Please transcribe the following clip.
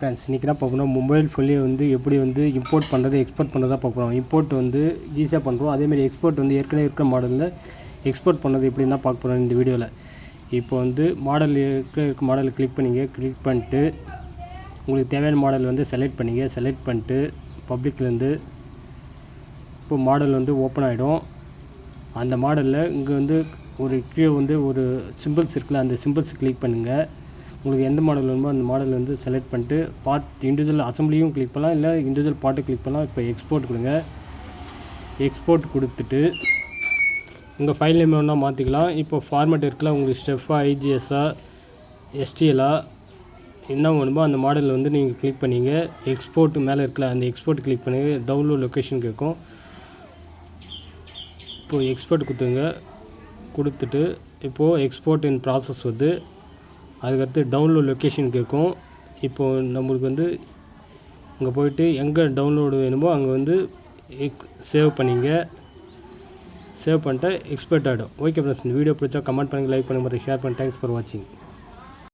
Friends இன்றைக்கி என்ன பார்க்கணும். மொபைல் ஃபோன்லேயே வந்து எப்படி வந்து இம்போர்ட் பண்ணுறது எக்ஸ்போர்ட் பண்ணுறதா பார்க்குறோம் இம்போர்ட் வந்து ஈஸியாக பண்ணுறோம் அதேமாதிரி எக்ஸ்போர்ட் வந்து ஏற்கனவே இருக்கிற மாடலில் எக்ஸ்போர்ட் பண்ணுறது எப்படி தான் பார்க்க போகிறோம் இந்த வீடியோவில் இப்போ வந்து மாடல் இருக்க இருக்க மாடலை கிளிக் பண்ணிங்க. கிளிக் பண்ணிட்டு உங்களுக்கு தேவையான மாடல் வந்து செலக்ட் பண்ணிங்க. செலக்ட் பண்ணிட்டு பப்ளிக்லேருந்து இப்போ மாடல் வந்து ஓப்பன் ஆகிடும் அந்த மாடலில் இங்கே வந்து ஒரு கீழே வந்து ஒரு சிம்பிள்ஸ் இருக்குல்ல அந்த சிம்பிள்ஸ் கிளிக் பண்ணுங்கள் உங்களுக்கு எந்த மாடல் வேணுமோ அந்த மாடல் வந்து செலக்ட் பண்ணிட்டு பார்ட் இண்டிவிஜுவல் அசம்பிளியும் கிளிக் பண்ணலாம். இல்லை இண்டிவிஜுவல் பார்ட்டு கிளிக் பண்ணலாம். இப்போ எக்ஸ்போர்ட் கொடுங்க. எக்ஸ்போர்ட் கொடுத்துட்டு உங்கள் ஃபைல் நேம் வேணால் மாற்றிக்கலாம் இப்போ ஃபார்மேட் இருக்குல்ல உங்களுக்கு ஸ்டெஃபா ஐஜிஎஸ்ஸா எஸ்டிஎலா என்ன வேணுமோ அந்த மாடலில் வந்து நீங்கள் கிளிக் பண்ணிங்க. எக்ஸ்போர்ட் மேலே இருக்குல்ல அந்த எக்ஸ்போர்ட் கிளிக் பண்ணி டவுன்லோட் லொக்கேஷன் கேட்கும் இப்போது எக்ஸ்போர்ட் கொடுத்துங்க கொடுத்துட்டு இப்போது எக்ஸ்போர்ட் இன் ப்ராசஸ் வந்து அதுக்கடுத்து டவுன்லோட் லொக்கேஷன் கேட்கும். இப்போது நம்மளுக்கு வந்து இங்கே போய்ட்டு எங்கே டவுன்லோடு வேணுமோ அங்கே வந்து எக் சேவ் பண்ணிங்க. சேவ் பண்ணிட்டு எக்ஸ்பெக்ட் ஆகிடும் ஓகே ஃப்ரெண்ட்ஸ் இந்த வீடியோ பிடிச்சா கமெண்ட் பண்ணுங்கள் லைக் பண்ணுங்கள் ஷேர் பண்ணி தேங்க்ஸ் ஃபார் வாட்சிங்